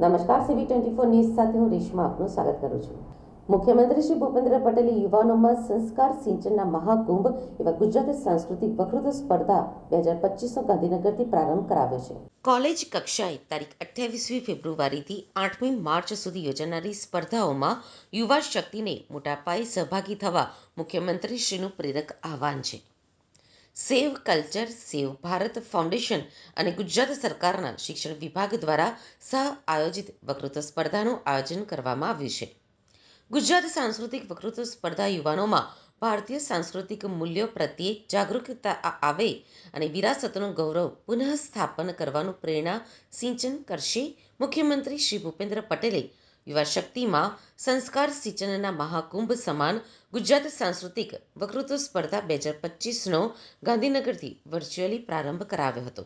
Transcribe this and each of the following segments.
નમસ્કાર CB twenty four news સાથે હું રેશમા આપનું સ્વાગત કરું છું. મુખ્યમંત્રી શ્રી ભૂપેન્દ્ર પટેલે યુવાનોમાં સંસ્કાર સિંચનના મહાકુંભ એવા ગુજરાતી સાંસ્કૃતિક વકૃત્વ સ્પર્ધા બે હજાર પચીસનો ગાંધીનગરથી પ્રારંભ કરાવ્યો છે. કોલેજ કક્ષાએ તારીખ અઠ્યાવીસમી ફેબ્રુઆરીથી આઠમી માર્ચ સુધી યોજાનારી સ્પર્ધાઓમાં યુવા શક્તિને મોટા પાયે સહભાગી થવા મુખ્યમંત્રીશ્રીનું પ્રેરક આહવાન છે. Save culture save Bharat foundation અને ગુજરાત સરકારના શિક્ષણ વિભાગ દ્વારા સહ આયોજિત વકૃત્વ સ્પર્ધાનું આયોજન કરવામાં આવ્યું છે. ગુજરાત સાંસ્કૃતિક વકૃત્વ સ્પર્ધા યુવાનોમાં ભારતીય સાંસ્કૃતિક મૂલ્યો પ્રત્યે જાગૃતતા આવે અને વિરાસતનું ગૌરવ પુનઃસ્થાપન કરવાનું પ્રેરણા સિંચન કરશે. મુખ્યમંત્રી શ્રી ભૂપેન્દ્ર પટેલે યુવા શક્તિમાં સંસ્કાર સિંચનના મહાકુંભ સમાન ગુજરાત સાંસ્કૃતિક વકૃત્વ સ્પર્ધા બે હજાર પચીસનો ગાંધીનગરથી વર્ચ્યુઅલી પ્રારંભ કરાવ્યો હતો.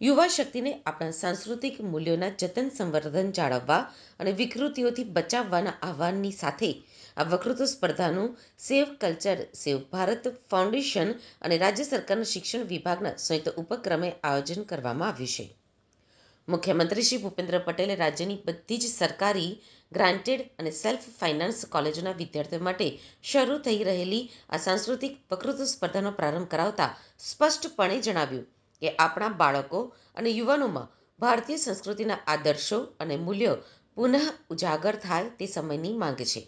યુવા શક્તિને આપણા સાંસ્કૃતિક મૂલ્યોના જતન સંવર્ધન જાળવવા અને વિકૃતિઓથી બચાવવાના આહ્વાનની સાથે આ વકૃત્વ સ્પર્ધાનું save culture, save Bharat foundation અને રાજ્ય સરકારના શિક્ષણ વિભાગના સંયુક્ત ઉપક્રમે આયોજન કરવામાં આવ્યું છે. મુખ્યમંત્રી શ્રી ભૂપેન્દ્ર પટેલે રાજ્યની બધી જ સરકારી ગ્રાન્ટેડ અને સેલ્ફ ફાઇનાન્સ કોલેજોના વિદ્યાર્થીઓ માટે શરૂ થઈ રહેલી આ સાંસ્કૃતિક વક્તૃત્વ સ્પર્ધાનો પ્રારંભ કરાવતા સ્પષ્ટપણે જણાવ્યું કે આપણા બાળકો અને યુવાનોમાં ભારતીય સંસ્કૃતિના આદર્શો અને મૂલ્યો પુનઃ ઉજાગર થાય તે સમયની માંગ છે.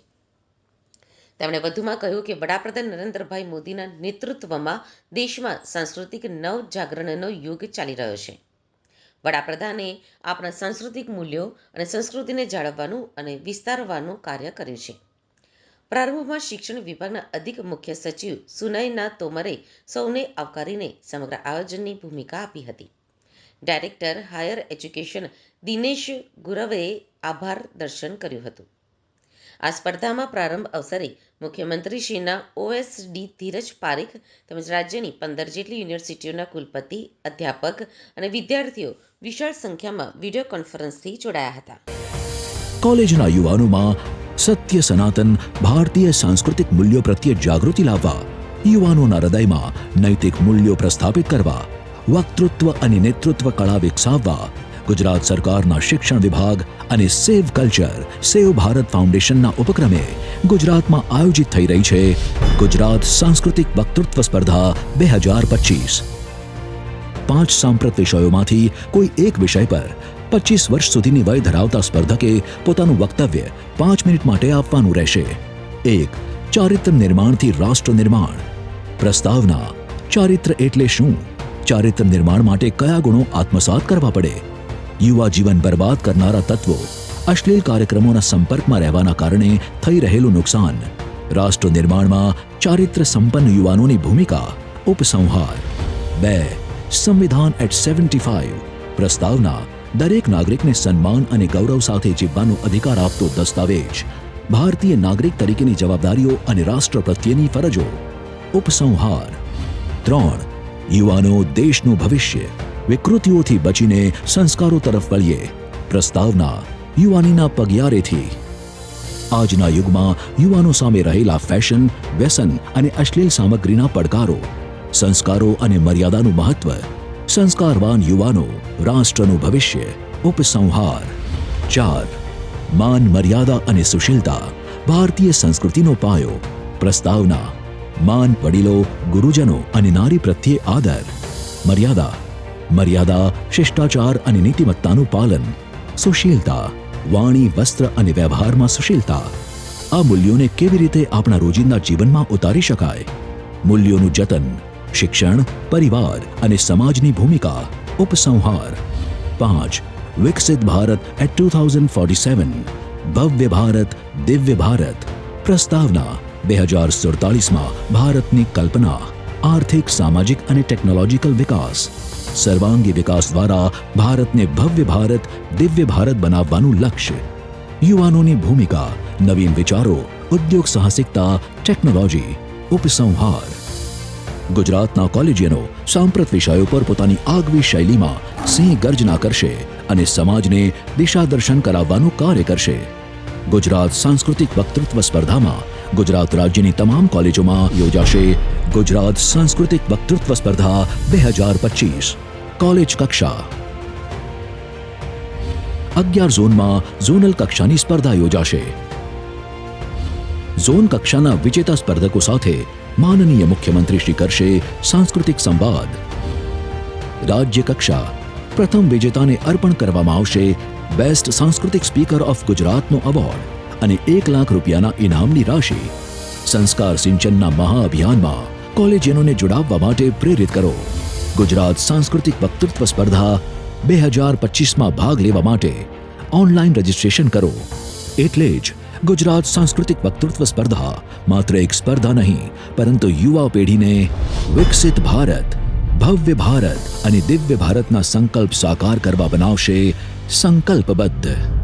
તેમણે વધુમાં કહ્યું કે વડાપ્રધાન નરેન્દ્રભાઈ મોદીના નેતૃત્વમાં દેશમાં સાંસ્કૃતિક નવજાગરણનો યુગ ચાલી રહ્યો છે. વડાપ્રધાને આપણા સાંસ્કૃતિક મૂલ્યો અને સંસ્કૃતિને જાળવવાનું અને વિસ્તારવાનું કાર્ય કર્યું છે. પ્રારંભમાં શિક્ષણ વિભાગના અધિક મુખ્ય સચિવ સુનયના તોમરે સૌને આવકારીને સમગ્ર આયોજનની ભૂમિકા આપી હતી. Director higher education Dinesh Gurve આભાર દર્શન કર્યું હતું. આ સ્પર્ધામાં પ્રારંભ અવસરે મુખ્યમંત્રીશ્રીના ઓએસડી ધીરજ પારેખ તેમજ રાજ્યની પંદર જેટલી યુનિવર્સિટીઓના કુલપતિ, અધ્યાપક અને વિદ્યાર્થીઓ વિશાળ સંખ્યામાં વીડિયો કોન્ફરન્સથી જોડાયા હતા. કોલેજના યુવાનોમાં સત્ય સનાતન, ભારતીય સાંસ્કૃતિક મૂલ્યો પ્રત્યે જાગૃતિ લાવવા, યુવાનોના હૃદયમાં નૈતિક મૂલ્યો પ્રસ્થાપિત કરવા, વક્તૃત્વ અને નેતૃત્વ કળા વિકસાવવા ગુજરાત સરકારના શિક્ષણ વિભાગ અને સેવ કલ્ચર, સેવ ભારત ફાઉન્ડેશનના ઉપક્રમે ગુજરાતમાં આયોજિત થઈ રહી છે ગુજરાત સાંસ્કૃતિક વક્તૃત્વ સ્પર્ધા બે હજાર પચીસ. પાંચ સાંપ્રત વિષયોમાંથી કોઈ એક વિષય પર પચીસ વર્ષ સુધીની વય ધરાવતા સ્પર્ધકે પોતાનું વક્તવ્ય પાંચ મિનિટ માટે આપવાનું રહેશે. એક, ચારિત્ર નિર્માણથી રાષ્ટ્ર નિર્માણ. પ્રસ્તાવના, ચારિત્ર એટલે શું? ચારિત્ર નિર્માણ માટે કયા ગુણો આત્મસાત કરવા પડે? યુવા જીવન બરબાદ કરનારા તત્વો અશ્લીલ કાર્યક્રમોના સંપર્કમાં રહેવાના કારણે થઈ રહેલું નુકસાન. રાષ્ટ્ર નિર્માણમાં ચારિત્ર સંપન્ન યુવાનોની ભૂમિકા ઉપસંહાર. બે, સંવિધાન એટ સેવન્ટી ફાઇવ પ્રસ્તાવના દરેક નાગરિકને સન્માન અને ગૌરવ સાથે જીવવાનો અધિકાર આપતો દસ્તાવેજ. ભારતીય નાગરિક તરીકેની જવાબદારીઓ અને રાષ્ટ્ર પ્રત્યેની ફરજો. ઉપસંહાર. ત્રણ, યુવાનો દેશનું ભવિષ્ય. વિકૃતિઓથી બચીને સંસ્કારો તરફ વળીએ. પ્રસ્તાવના યુવાનીના પગયારેથી. આજના યુગમાં યુવાનો સામે રહેલા ફેશન, વ્યસન અને અશ્લીલ સામગ્રીના પડકારો, સંસ્કારો અને મર્યાદાનું મહત્વ, સંસ્કારવાન યુવાનો, રાષ્ટ્રનું ભવિષ્ય, ઉપસંહાર. ચાર, માન મર્યાદા અને સુશીલતા, ભારતીય સંસ્કૃતિનો પાયો. પ્રસ્તાવના, માન વડીલો, ગુરુજનો અને નારી પ્રત્યે આદર. મર્યાદા મર્યાદા, શિષ્ટાચાર અને નીતિમત્તાનું પાલન, સુશીલતા, વાણી, વસ્ત્ર અને વ્યવહારમાં સુશીલતા. આ મૂલ્યોને કેવી રીતે આપણા રોજિંદા જીવનમાં ઉતારી શકાય? મૂલ્યોનું જતન, શિક્ષણ, પરિવાર અને સમાજની ભૂમિકા, ઉપસંહાર. પાંચ, વિકસિત Bharat at two thousand forty seven ભવ્ય ભારત, દિવ્ય ભારત. પ્રસ્તાવના, બે હજાર સુડતાલીસમાં ભારતની કલ્પના, આર્થિક, સામાજિક અને ટેકનોલોજીકલ વિકાસ. સર્વાંગી વિકાસ દ્વારા ભારતને ભવ્ય ભારત, દિવ્ય ભારત બનાવવાનું લક્ષ્ય. યુવાનોની ભૂમિકા, નવીન વિચારો, ઉદ્યોગ સાહસિકતા, ટેકનોલોજી, ઉપસંહાર. ગુજરાતના કોલેજિયનો સાંપ્રત વિષયો પર પોતાની આગવી શૈલીમાં સિંહ ગર્જના કરશે અને સમાજને દિશાદર્શન કરાવવાનું કાર્ય કરશે. ગુજરાત સાંસ્કૃતિક વક્તૃત્વ સ્પર્ધામાં ગુજરાત રાજ્યની તમામ કોલેજોમાં યોજાશે ગુજરાત સાંસ્કૃતિક વક્તૃત્વ સ્પર્ધા બે હજાર પચીસ. કોલેજ કક્ષા. અગિયાર ઝોનમાં ઝોનલ કક્ષાની સ્પર્ધા યોજાશે. ઝોન કક્ષાના વિજેતા સ્પર્ધકો સાથે માનનીય મુખ્યમંત્રી શ્રી કરશે સાંસ્કૃતિક સંવાદ. રાજ્ય કક્ષા. પ્રથમ વિજેતાને અર્પણ કરવામાં આવશે બેસ્ટ સાંસ્કૃતિક સ્પીકર ઓફ ગુજરાતનો એવોર્ડ અને એક લાખ રૂપિયાના ઇનામની રાશિ. સંસ્કાર સિંચનના મહાઅભિયાનમાં કોલેજિયનોને જોડાવવા માટે પ્રેરિત કરો. ગુજરાત સાંસ્કૃતિક વક્તૃત્વ સ્પર્ધા બે હજાર પચીસમાં ભાગ લેવા માટે ઓનલાઈન રજીસ્ટ્રેશન કરો. એટલે જ ગુજરાત સાંસ્કૃતિક વક્તૃત્વ સ્પર્ધા માત્ર એક સ્પર્ધા નહીં, પરંતુ યુવા પેઢીને વિકસિત ભારત, ભવ્ય ભારત અને દિવ્ય ભારતના સંકલ્પ સાકાર કરવા બનાવશે સંકલ્પબદ્ધ.